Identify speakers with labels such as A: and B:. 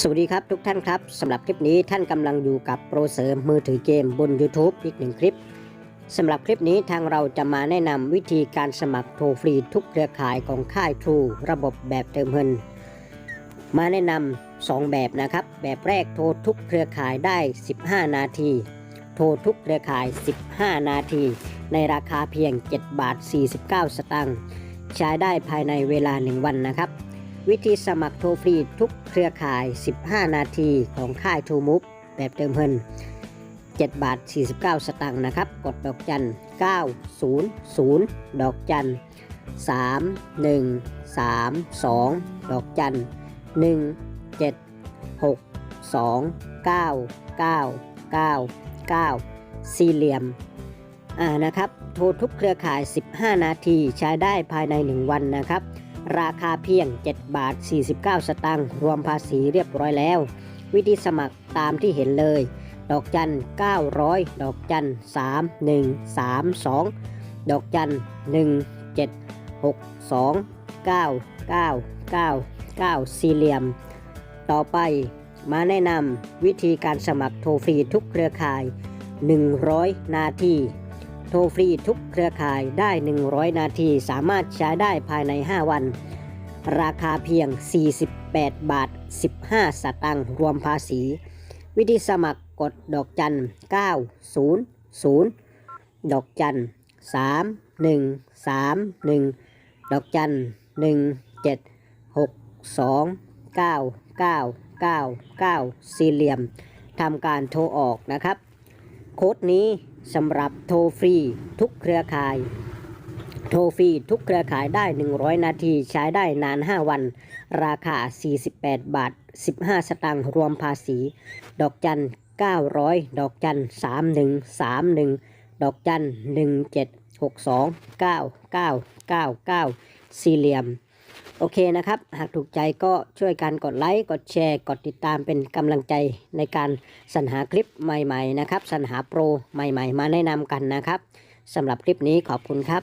A: สวัสดีครับทุกท่านครับสำหรับคลิปนี้ท่านกำลังอยู่กับโปรเสริมมือถือเกมบน YouTube อีกหนึ่งคลิปสำหรับคลิปนี้ทางเราจะมาแนะนำวิธีการสมัครโทรฟรีทุกเครือข่ายของค่าย True ระบบแบบเติมเงิน มาแนะนำ2แบบนะครับ แบบแรกโทรทุกเครือข่ายได้ 15 นาที โทรทุกเครือข่าย 15 นาที ในราคาเพียง7บาท49 สตางค์ใช้ได้ภายในเวลา 1 วันนะครับ วิธีสมัครโทรฟรีทุกเครือข่าย 15 นาทีของค่าย True Move แบบเติมเงิน7บาท 49 สตางค์นะครับ กดดอกจัน 900 ดอกจัน 3 1 3 2 ดอกจัน 1 7 6 2 9 9 9 9 สี่เหลี่ยมอ่านะครับ โทรทุกเครือข่าย 15 นาทีใช้ได้ภายใน 1 วันนะครับ ราคาเพียง 7 บาท 49 สตางค์รวมภาษีเรียบร้อยแล้ว วิธีสมัครตามที่เห็นเลย ดอกจัน 900 ดอกจัน 3 1 3 2 ดอกจัน 1 7 6 2 9 9 9 9 สี่เหลี่ยม ต่อไปมาแนะนำวิธีการสมัครโทรฟรีทุกเครือข่าย 100 นาที โทรฟรีทุกเครือข่ายได้ 100 นาที สามารถใช้ได้ภายใน 5 วัน ราคาเพียง 48 บาท 15 สตางค์รวมภาษี วิธีสมัครกดดอกจัน 900 ดอกจัน 3 1 3 1 ดอกจัน 1 7 6 2 9 9 9 9 สี่เหลี่ยมทำการโทรออกนะครับ โค้ดนี้ สำหรับโทรฟรีทุกเครือข่าย โทรฟรีทุกเครือข่ายได้ 100 นาทีใช้ได้นาน 5 วัน ราคา 48 บาท 15 สตางค์รวมภาษี ดอกจัน 900 ดอกจัน 3131 ดอกจัน 1762 9999 สี่เหลี่ยม โอเคนะครับ หากถูกใจก็ช่วยกันกดไลค์ กดแชร์ กดติดตามเป็นกำลังใจในการสรรหาคลิปใหม่ ๆ นะครับ สรรหาโปรใหม่ ๆ มาแนะนำกันนะครับสำหรับคลิปนี้ขอบคุณครับ